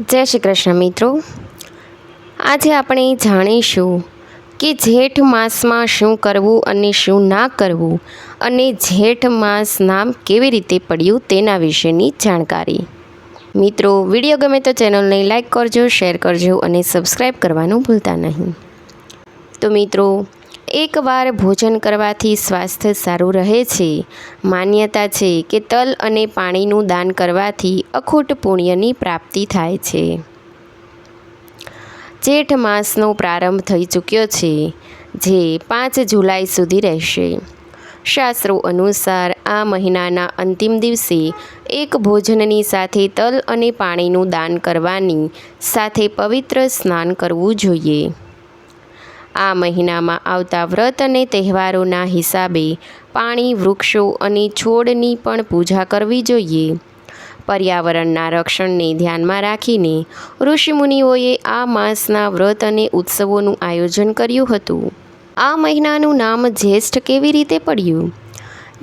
જય શ્રી કૃષ્ણ મિત્રો. આજે આપણે જાણીશું કે જેઠ માસમાં શું કરવું અને શું ના કરવું અને જેઠ માસ નામ કેવી રીતે પડ્યું તેના વિશેની જાણકારી. મિત્રો, વીડિયો ગમે તો ચેનલને લાઇક કરજો, શેર કરજો અને સબસ્ક્રાઈબ કરવાનું ભૂલતા નહીં. તો મિત્રો એકવાર ભોજન કરવાથી સ્વાસ્થ્ય સારું રહે છે. માન્યતા છે કે તલ અને પાણીનું દાન કરવાથી અખૂટ પુણ્યની પ્રાપ્તિ થાય છે. જેઠ માસનો પ્રારંભ થઈ ચૂક્યો છે, જે પાંચ જુલાઈ સુધી રહેશે. શાસ્ત્રો અનુસાર આ મહિનાના અંતિમ દિવસે એક ભોજનની સાથે તલ અને પાણીનું દાન કરવાની સાથે પવિત્ર સ્નાન કરવું જોઈએ. આ મહિનામાં આવતા વ્રત અને તહેવારોના હિસાબે પાણી, વૃક્ષો અને છોડની પણ પૂજા કરવી જોઈએ. પર્યાવરણના રક્ષણને ધ્યાનમાં રાખીને ઋષિમુનિઓએ આ માસના વ્રત અને ઉત્સવોનું આયોજન કર્યું હતું. આ મહિનાનું નામ જ્યેષ્ઠ કેવી રીતે પડ્યું?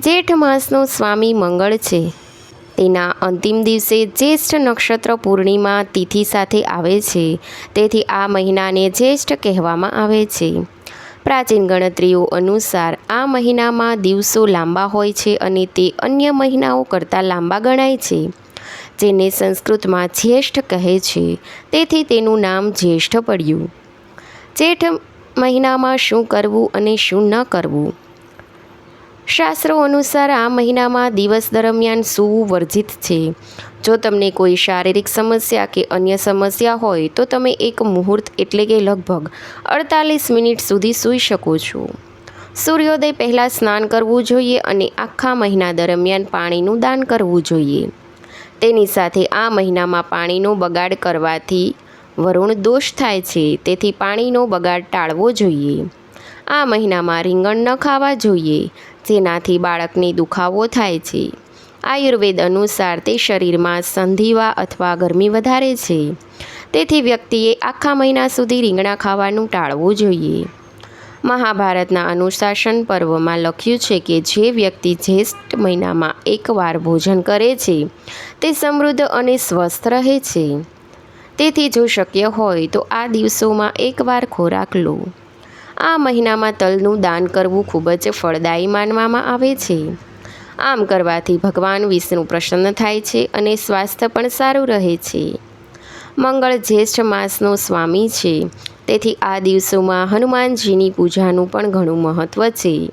જેઠ માસનો સ્વામી મંગળ છે. તેના અંતિમ દિવસે જ્યેષ્ઠ નક્ષત્ર પૂર્ણિમા તિથિ સાથે આવે છે. તેથી આ મહિનાને જ્યેષ્ઠ કહેવામાં આવે છે. પ્રાચીન ગણતરીઓ અનુસાર આ મહિનામાં દિવસો લાંબા હોય છે અને તે અન્ય મહિનાઓ કરતાં લાંબા ગણાય છે, જેને સંસ્કૃતમાં જ્યેષ્ઠ કહે છે. તેથી તેનું નામ જ્યેષ્ઠ પડ્યું. જેઠ મહિનામાં શું કરવું અને શું ન કરવું? શાસ્ત્રો અનુસાર આ મહિનામાં દિવસ દરમિયાન સૂવું વર્જિત છે. જો તમને કોઈ શારીરિક સમસ્યા કે અન્ય સમસ્યા હોય, તો તમે એક મુહૂર્ત એટલે કે લગભગ અડતાલીસ મિનિટ સુધી સૂઈ શકો છો. સૂર્યોદય પહેલાં સ્નાન કરવું જોઈએ અને આખા મહિના દરમિયાન પાણીનું દાન કરવું જોઈએ. તેની સાથે આ મહિનામાં પાણીનો બગાડ કરવાથી વરુણ દોષ થાય છે, તેથી પાણીનો બગાડ ટાળવો જોઈએ. આ મહિનામાં રીંગણ ન ખાવા જોઈએ. જેનાથી બાળકને દુખાવો થાય છે. આયુર્વેદ અનુસાર તે શરીરમાં સંધિવા અથવા ગરમી વધારે છે. તેથી વ્યક્તિએ આખા મહિના સુધી રીંગણા ખાવાનું ટાળવું જોઈએ. મહાભારતના અનુશાસન પર્વમાં લખ્યું છે કે જે વ્યક્તિ જ્યેષ્ઠ મહિનામાં એકવાર ભોજન કરે છે, તે સમૃદ્ધ અને સ્વસ્થ રહે છે. તેથી જો શક્ય હોય તો આ દિવસોમાં એકવાર ખોરાક લો. આ મહિનામાં તલનું દાન કરવું ખૂબ જ ફળદાયી માનવામાં આવે છે. આમ કરવાથી ભગવાન વિષ્ણુ પ્રસન્ન થાય છે અને સ્વાસ્થ્ય પણ સારું રહે છે. મંગળ જ્યેષ્ઠ માસનો સ્વામી છે. તેથી આ દિવસોમાં હનુમાનજીની પૂજાનું પણ ઘણું મહત્ત્વ છે.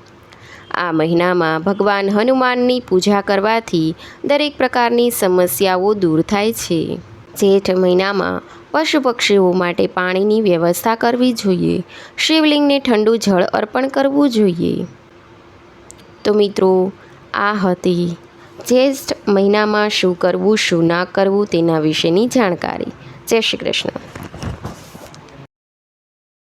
આ મહિનામાં ભગવાન હનુમાનની પૂજા કરવાથી દરેક પ્રકારની સમસ્યાઓ દૂર થાય છે. જેઠ મહિનામાં પશુ પક્ષીઓ માટે પાણીની વ્યવસ્થા કરવી જોઈએ. શિવલિંગને ઠંડુ જળ અર્પણ કરવું જોઈએ. તો મિત્રો, આ હતી જ્યેષ્ઠ મહિનામાં શું કરવું, શું ના કરવું તેના વિશેની જાણકારી. જય શ્રી કૃષ્ણ.